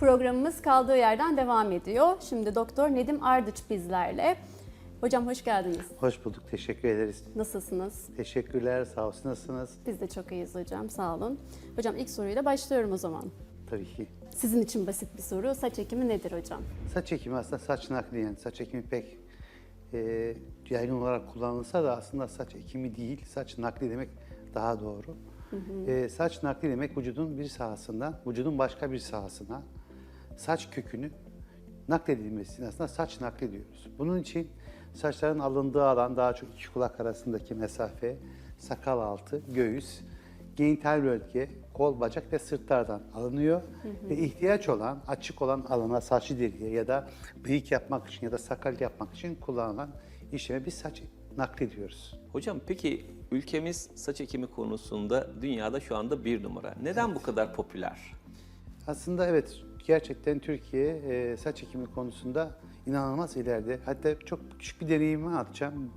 Programımız kaldığı yerden devam ediyor. Şimdi Doktor Nedim Ardıç bizlerle. Hocam hoş geldiniz. Hoş bulduk, teşekkür ederiz. Nasılsınız? Teşekkürler, sağ olsun. Nasılsınız? Biz de çok iyiyiz hocam, sağ olun. Hocam ilk soruyla başlıyorum o zaman. Tabii ki. Sizin için basit bir soru. Saç ekimi nedir hocam? Saç ekimi aslında saç nakli yani. Saç ekimi pek e, yaygın olarak kullanılsa da aslında saç ekimi değil, saç nakli demek daha doğru. E, saç nakli demek vücudun bir sahasından, vücudun başka bir sahasına saç kökünü nakledilmesine aslında saç nakli diyoruz. Bunun için saçların alındığı alan daha çok iki kulak arasındaki mesafe, sakal altı, göğüs, genital bölge, kol, bacak ve sırtlardan alınıyor. Ve ihtiyaç olan, açık olan alana saçlı deriye ya da bıyık yapmak için ya da sakal yapmak için kullanılan işleme biz saç nakli diyoruz. Hocam peki ülkemiz saç ekimi konusunda dünyada şu anda bir numara. Neden bu kadar popüler? Aslında evet gerçekten Türkiye e, saç ekimi konusunda inanılmaz ileride. Hatta çok küçük bir deneyimi anlatacağım.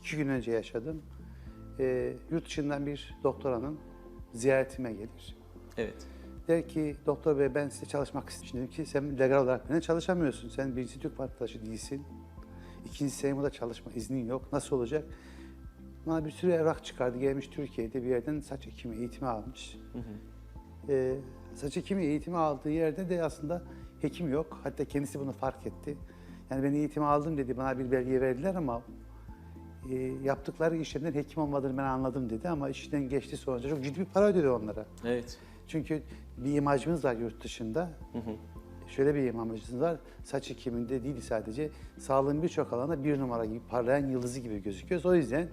İki gün önce yaşadım. E, yurt dışından bir doktoranın ziyaretime gelir. Evet. Der ki doktor bey ben size çalışmak istiyorum. Dedim ki sen legal olarak benden çalışamıyorsun. Sen birinci Türk vatandaşı değilsin. İkincisi senin burada çalışma iznin yok. Nasıl olacak? Bana bir sürü evrak çıkardı. Gelmiş Türkiye'de bir yerden saç ekimi eğitimi almış. Ee, saç ekimi eğitimi aldığı yerde de aslında hekim yok. Hatta kendisi bunu fark etti. Yani ben eğitimi aldım dedi. Bana bir belge verdiler ama e, yaptıkları işlemden hekim olmadığını ben anladım dedi. Ama işten geçti sonuçta çok ciddi bir para ödedi onlara. Evet. Çünkü bir imajımız var yurt dışında. Şöyle bir imajımız var. Saç ekiminde değil sadece sağlığın birçok alanda bir numara gibi parlayan yıldızı gibi gözüküyoruz. O yüzden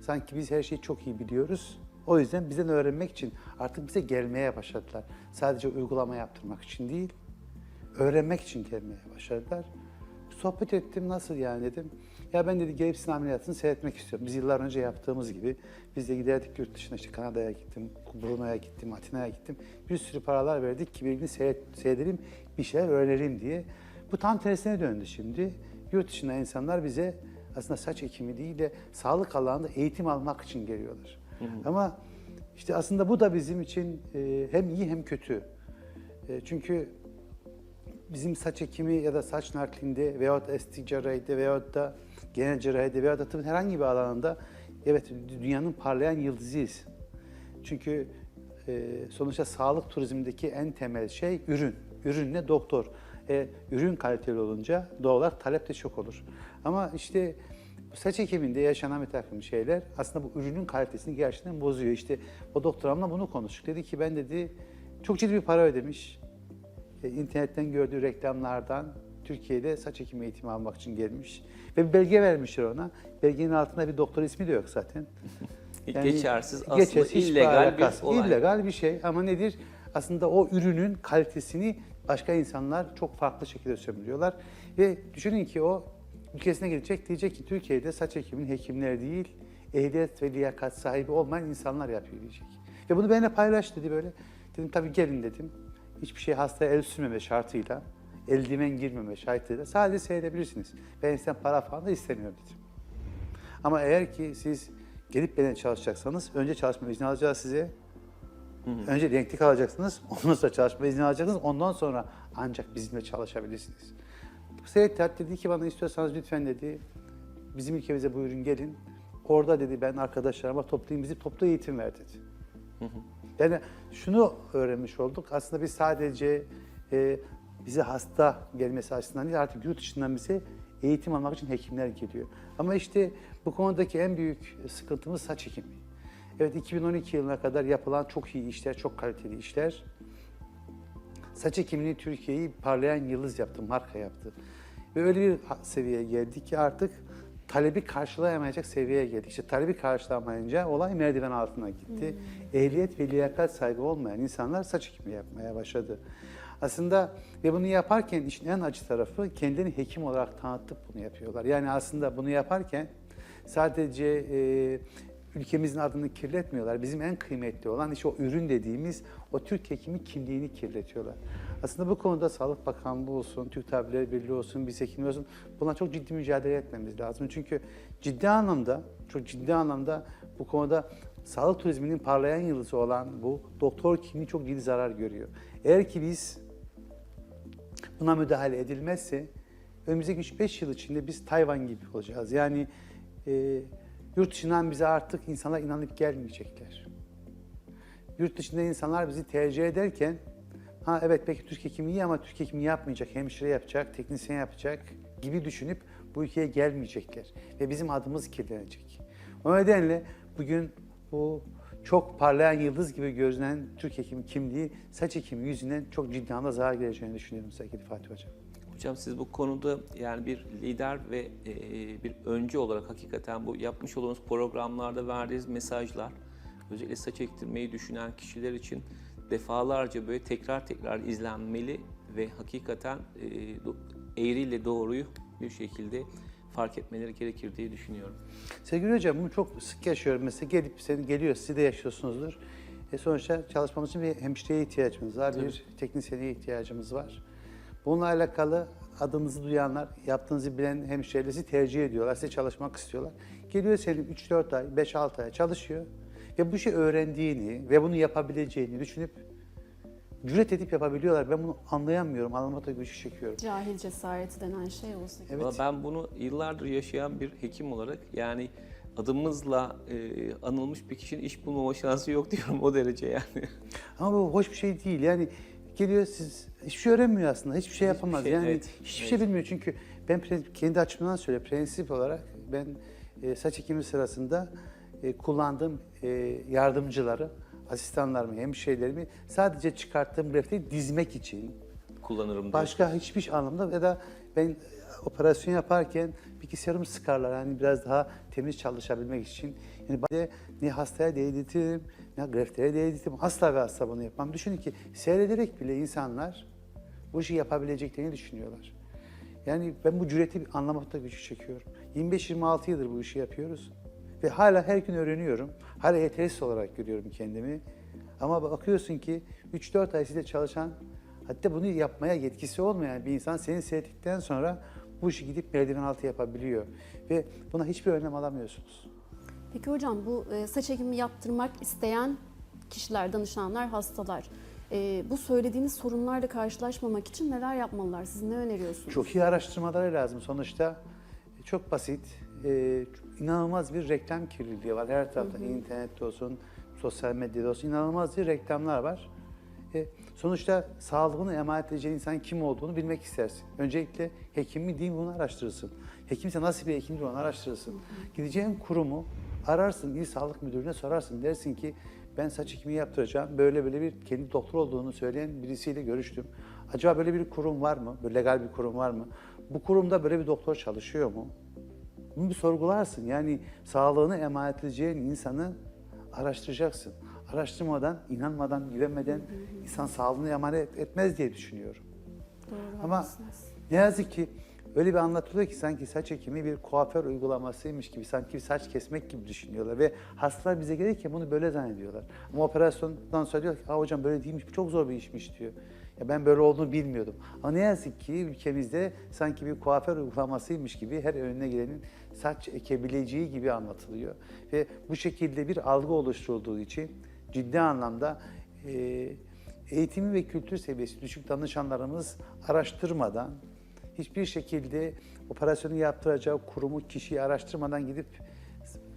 sanki biz her şeyi çok iyi biliyoruz. O yüzden bizden öğrenmek için artık bize gelmeye başladılar. Sadece uygulama yaptırmak için değil, öğrenmek için gelmeye başladılar. Sohbet ettim nasıl yani dedim. Ya ben dedi gelip sizin ameliyatını seyretmek istiyorum. Biz yıllar önce yaptığımız gibi biz de giderdik yurt dışına işte Kanada'ya gittim, Brunei'ye gittim, Atina'ya gittim. Bir sürü paralar verdik ki birbirini seyret, seyredelim, bir şeyler öğrenelim diye. Bu tam tersine döndü şimdi. Yurt dışında insanlar bize aslında saç ekimi değil de sağlık alanında eğitim almak için geliyorlar. Ama işte aslında bu da bizim için e, hem iyi hem kötü. E, çünkü bizim saç ekimi ya da saç naklinde veyahut estetik cerrahide veyahut da genel cerrahide veyahut da tıbbın herhangi bir alanında evet dünyanın parlayan yıldızıyız. Çünkü e, sonuçta sağlık turizmindeki en temel şey ürün. Ürün ne? Doktor. E, ürün kaliteli olunca doğal olarak talep de çok olur. Ama işte saç ekiminde yaşanan bir takım şeyler aslında bu ürünün kalitesini gerçekten bozuyor. İşte o doktoramla bunu konuştuk. Dedi ki ben dedi çok ciddi bir para ödemiş e, internetten gördüğü reklamlardan Türkiye'de saç ekimi eğitimi almak için gelmiş. Ve bir belge vermişler ona. Belgenin altında bir doktor ismi de yok zaten. Geçersiz, aslında hiçbir illegal bir olay. illegal bir şey ama nedir? Aslında o ürünün kalitesini başka insanlar çok farklı şekilde sömürüyorlar. Ve düşünün ki o ülkesine gelecek diyecek ki Türkiye'de saç ekiminin hekimler değil, ehliyet ve liyakat sahibi olmayan insanlar yapıyor diyecek. Ve bunu benimle paylaş dedi böyle. Dedim tabii gelin dedim. Hiçbir şey hastaya el sürmeme şartıyla, eldiven girmeme şartıyla sadece seyredebilirsiniz. Ben sizden para falan da istemiyorum dedim. Ama eğer ki siz gelip benimle çalışacaksanız önce çalışma izni alacağız size. Önce denklik alacaksınız, ondan sonra çalışma izni alacaksınız, ondan sonra ancak bizimle çalışabilirsiniz. Seyrettihat dedi ki bana istiyorsanız lütfen dedi, bizim ülkemize buyurun gelin. Orada dedi ben arkadaşlarıma toplayayım, bizi toplu eğitim ver dedi. Yani şunu öğrenmiş olduk. Aslında biz sadece e, bize hasta gelmesi açısından değil artık yurt dışından bize eğitim almak için hekimler geliyor. Ama işte bu konudaki en büyük sıkıntımız saç ekimi. Evet 2012 yılına kadar yapılan çok iyi işler, çok kaliteli işler. Saç ekimini Türkiye'yi parlayan yıldız yaptı, marka yaptı. Ve öyle bir seviyeye geldik ki artık talebi karşılayamayacak seviyeye geldik. İşte talebi karşılamayınca olay merdiven altına gitti. Ehliyet ve liyakat sahibi olmayan insanlar saç ekimi yapmaya başladı. Aslında ve bunu yaparken işin en acı tarafı kendilerini hekim olarak tanıtıp bunu yapıyorlar. Yani aslında bunu yaparken sadece e, ülkemizin adını kirletmiyorlar. Bizim en kıymetli olan işte o ürün dediğimiz o Türk hekimi kimliğini kirletiyorlar. Aslında bu konuda Sağlık Bakanlığı olsun, Türk Tabipleri Birliği olsun, biz hekimler olsun buna çok ciddi mücadele etmemiz lazım. Çünkü ciddi anlamda, çok ciddi anlamda bu konuda sağlık turizminin parlayan yıldızı olan bu doktor kimliği çok ciddi zarar görüyor. Eğer ki biz buna müdahale edilmezse önümüzdeki 3-5 yıl içinde biz Tayvan gibi olacağız. Yani e, yurt dışından bize artık insanlar inanıp gelmeyecekler. Yurt dışında insanlar bizi tercih ederken ha evet belki Türk hekimi iyi ama Türk hekimi yapmayacak, hemşire yapacak, teknisyen yapacak gibi düşünüp bu ülkeye gelmeyecekler. Ve bizim adımız kirlenecek. O nedenle bugün bu çok parlayan yıldız gibi görünen Türk hekimi kimliği saç ekimi yüzünden çok ciddi anlamda zarar geleceğini düşünüyorum sevgili Fatih Hocam. Hocam siz bu konuda yani bir lider ve e, bir öncü olarak hakikaten bu yapmış olduğunuz programlarda verdiğiniz mesajlar özellikle saç ektirmeyi düşünen kişiler için defalarca böyle tekrar tekrar izlenmeli ve hakikaten e, eğriyle doğruyu bir şekilde fark etmeleri gerekir diye düşünüyorum. Sevgili hocam bunu çok sık yaşıyorum. Mesela gelip seni geliyor, siz de yaşıyorsunuzdur. E sonuçta çalışmamız için bir hemşireye ihtiyacımız var, bir teknisyene ihtiyacımız var. Bununla alakalı adınızı duyanlar, yaptığınızı bilen hemşireleri tercih ediyorlar, size çalışmak istiyorlar. Geliyor senin 3-4 ay, 5-6 ay çalışıyor ve bu şey öğrendiğini ve bunu yapabileceğini düşünüp cüret edip yapabiliyorlar. Ben bunu anlayamıyorum, anlamakta güçlük çekiyorum. Cahil cesareti denen şey olsa gerek. Evet. Ben bunu yıllardır yaşayan bir hekim olarak yani adımızla e, anılmış bir kişinin iş bulmama şansı yok diyorum o derece yani. Ama bu hoş bir şey değil. Yani geliyor siz hiçbir şey öğrenmiyor aslında. Hiçbir şey yapamaz. şey, yani evet, hiçbir evet. şey bilmiyor. Çünkü ben kendi açımdan söyle prensip olarak ben e, saç ekimi sırasında e, kullandığım e, yardımcıları, asistanlarımı, hemşehrilerimi sadece çıkarttığım refteri dizmek için Kullanırım. Başka hiçbir şey anlamda ya da ben operasyon yaparken bilgisayarımı sıkarlar. Yani biraz daha temiz çalışabilmek için. Yani ben ne hastaya değdirtirim, ne greftere değdirtirim. Asla ve asla bunu yapmam. Düşünün ki seyrederek bile insanlar bu işi yapabileceklerini düşünüyorlar. Yani ben bu cüreti anlamakta güçlük çekiyorum. 25-26 yıldır bu işi yapıyoruz. Ve hala her gün öğreniyorum. Hala yetersiz olarak görüyorum kendimi. Ama bakıyorsun ki 3-4 ay sizde çalışan, hatta bunu yapmaya yetkisi olmayan bir insan seni seyrettikten sonra bu işi gidip merdiven altı yapabiliyor. Ve buna hiçbir önlem alamıyorsunuz. Peki hocam bu e, saç ekimi yaptırmak isteyen kişiler, danışanlar, hastalar e, bu söylediğiniz sorunlarla karşılaşmamak için neler yapmalılar? Siz ne öneriyorsunuz? Çok iyi araştırmaları lazım. Sonuçta çok basit, e, inanılmaz bir reklam kirliliği var. Her tarafta internette olsun, sosyal medyada olsun inanılmaz bir reklamlar var. E, sonuçta sağlığını emanet edeceğin insan kim olduğunu bilmek istersin. Öncelikle hekim mi değil mi bunu araştırırsın. Hekimse nasıl bir hekimdir onu araştırırsın. Gideceğin kurumu ararsın, il sağlık müdürüne sorarsın. Dersin ki ben saç ekimi yaptıracağım. Böyle böyle bir kendi doktor olduğunu söyleyen birisiyle görüştüm. Acaba böyle bir kurum var mı? Böyle legal bir kurum var mı? Bu kurumda böyle bir doktor çalışıyor mu? Bunu bir sorgularsın. Yani sağlığını emanet edeceğin insanı araştıracaksın. Araştırmadan, inanmadan, güvenmeden insan sağlığını emanet etmez diye düşünüyorum. Doğru, Ama haklısınız. ne yazık ki öyle bir anlatılıyor ki sanki saç ekimi bir kuaför uygulamasıymış gibi, sanki bir saç kesmek gibi düşünüyorlar ve hastalar bize gelirken bunu böyle zannediyorlar. Ama operasyondan sonra diyor ki, Aa, hocam böyle değilmiş, bu çok zor bir işmiş diyor. Ya ben böyle olduğunu bilmiyordum. Ama ne yazık ki ülkemizde sanki bir kuaför uygulamasıymış gibi her önüne gelenin saç ekebileceği gibi anlatılıyor. Ve bu şekilde bir algı oluşturulduğu için ciddi anlamda e, eğitimi ve kültür seviyesi düşük danışanlarımız araştırmadan, hiçbir şekilde operasyonu yaptıracağı kurumu, kişiyi araştırmadan gidip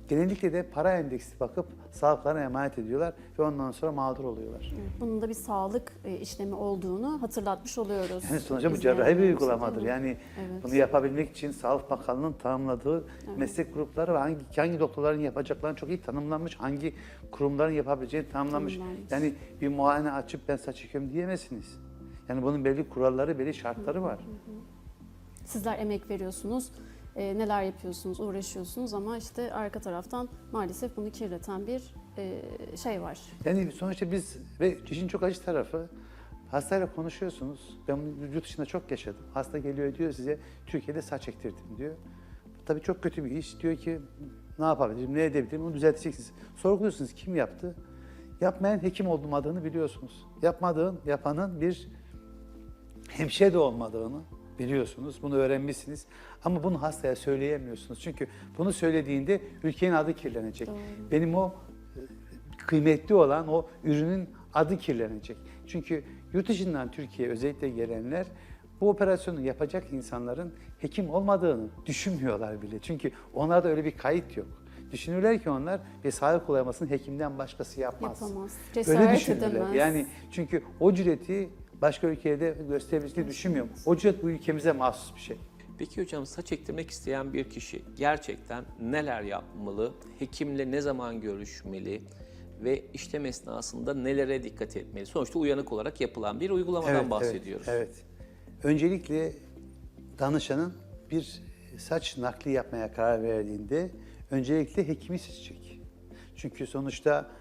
genellikle de para endeksi bakıp sağlıklarına emanet ediyorlar ve ondan sonra mağdur oluyorlar. Evet, Bunun da bir sağlık e, işlemi olduğunu hatırlatmış oluyoruz. Yani sonuçta bu cerrahi bir uygulamadır. Yani Evet. bunu yapabilmek için Sağlık Bakanlığı'nın tanımladığı meslek grupları ve hangi, hangi doktorların yapacaklarını çok iyi tanımlanmış, hangi kurumların yapabileceğini tanımlanmış. Tanımlanmış. Yani bir muayene açıp ben saç çekiyorum diyemezsiniz. Yani bunun belli kuralları, belli şartları var. Sizler emek veriyorsunuz, e, neler yapıyorsunuz, uğraşıyorsunuz ama işte arka taraftan maalesef bunu kirleten bir e, şey var. Yani sonuçta biz ve işin çok acı tarafı hastayla konuşuyorsunuz. Ben bunu yurt dışında çok yaşadım. Hasta geliyor diyor size Türkiye'de saç ektirdim diyor. Tabii çok kötü bir iş. Diyor ki ne yapabilirim, ne edebilirim onu düzelteceksiniz. Sorguluyorsunuz kim yaptı? Yapmayan hekim olmadığını biliyorsunuz. Yapmadığın, yapanın bir hemşire de olmadığını biliyorsunuz. Bunu öğrenmişsiniz. Ama bunu hastaya söyleyemiyorsunuz. Çünkü bunu söylediğinde ülkenin adı kirlenecek. Doğru. Benim o e, kıymetli olan o ürünün adı kirlenecek. Çünkü yurt dışından Türkiye'ye özellikle gelenler bu operasyonu yapacak insanların hekim olmadığını düşünmüyorlar bile. Çünkü onlarda öyle bir kayıt yok. Düşünürler ki onlar bir sağlık uygulamasını hekimden başkası yapmaz. Yapamaz. Öyle Cesaret düşünürler. edemez. Yani çünkü o cüreti başka ülkede gösterebileceğini düşünmüyorum. O cüret bu ülkemize mahsus bir şey. Peki hocam saç ektirmek isteyen bir kişi gerçekten neler yapmalı? Hekimle ne zaman görüşmeli? Ve işlem esnasında nelere dikkat etmeli? Sonuçta uyanık olarak yapılan bir uygulamadan Evet, bahsediyoruz. Evet, evet. Öncelikle danışanın bir saç nakli yapmaya karar verdiğinde öncelikle hekimi seçecek. Çünkü sonuçta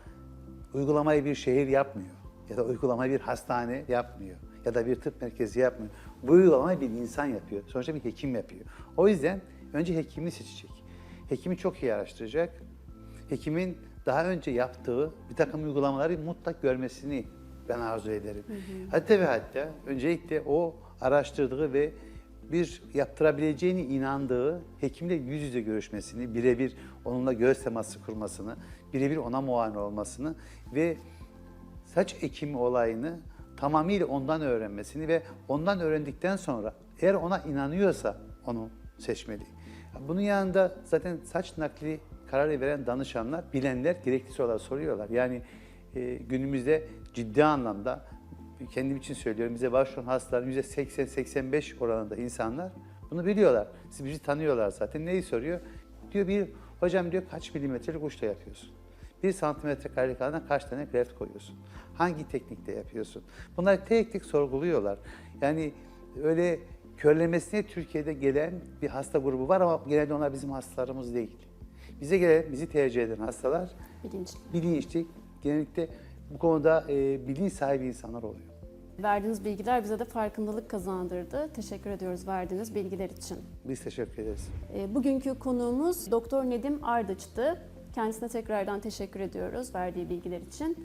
uygulamayı bir şehir yapmıyor ya da uygulamayı bir hastane yapmıyor ya da bir tıp merkezi yapmıyor. Bu uygulamayı bir insan yapıyor. Sonuçta bir hekim yapıyor. O yüzden önce hekimi seçecek. Hekimi çok iyi araştıracak. Hekimin daha önce yaptığı bir takım uygulamaları mutlak görmesini ben arzu ederim. Hatta ve hatta öncelikle o araştırdığı ve bir yaptırabileceğine inandığı hekimle yüz yüze görüşmesini, birebir onunla göz teması kurmasını, birebir ona muayene olmasını ve saç ekimi olayını tamamıyla ondan öğrenmesini ve ondan öğrendikten sonra eğer ona inanıyorsa onu seçmeli. Bunun yanında zaten saç nakli kararı veren danışanlar, bilenler gerekli sorular soruyorlar. Yani e, günümüzde ciddi anlamda kendim için söylüyorum bize başvuran hastaların %80-85 oranında insanlar bunu biliyorlar. Siz bizi tanıyorlar zaten. Neyi soruyor? Diyor bir hocam diyor kaç milimetrelik uçta yapıyorsun? Bir santimetre karelik alana kaç tane graft koyuyorsun? Hangi teknikte yapıyorsun? Bunları tek tek sorguluyorlar. Yani öyle körlemesine Türkiye'de gelen bir hasta grubu var ama genelde onlar bizim hastalarımız değil. Bize gelen, bizi tercih eden hastalar Bilinçli. bilinçli, genellikle bu konuda e, bilinç sahibi insanlar oluyor. Verdiğiniz bilgiler bize de farkındalık kazandırdı. Teşekkür ediyoruz verdiğiniz bilgiler için. Biz teşekkür ederiz. E, Bugünkü konuğumuz Doktor Nedim Ardıç'tı. Kendisine tekrardan teşekkür ediyoruz verdiği bilgiler için.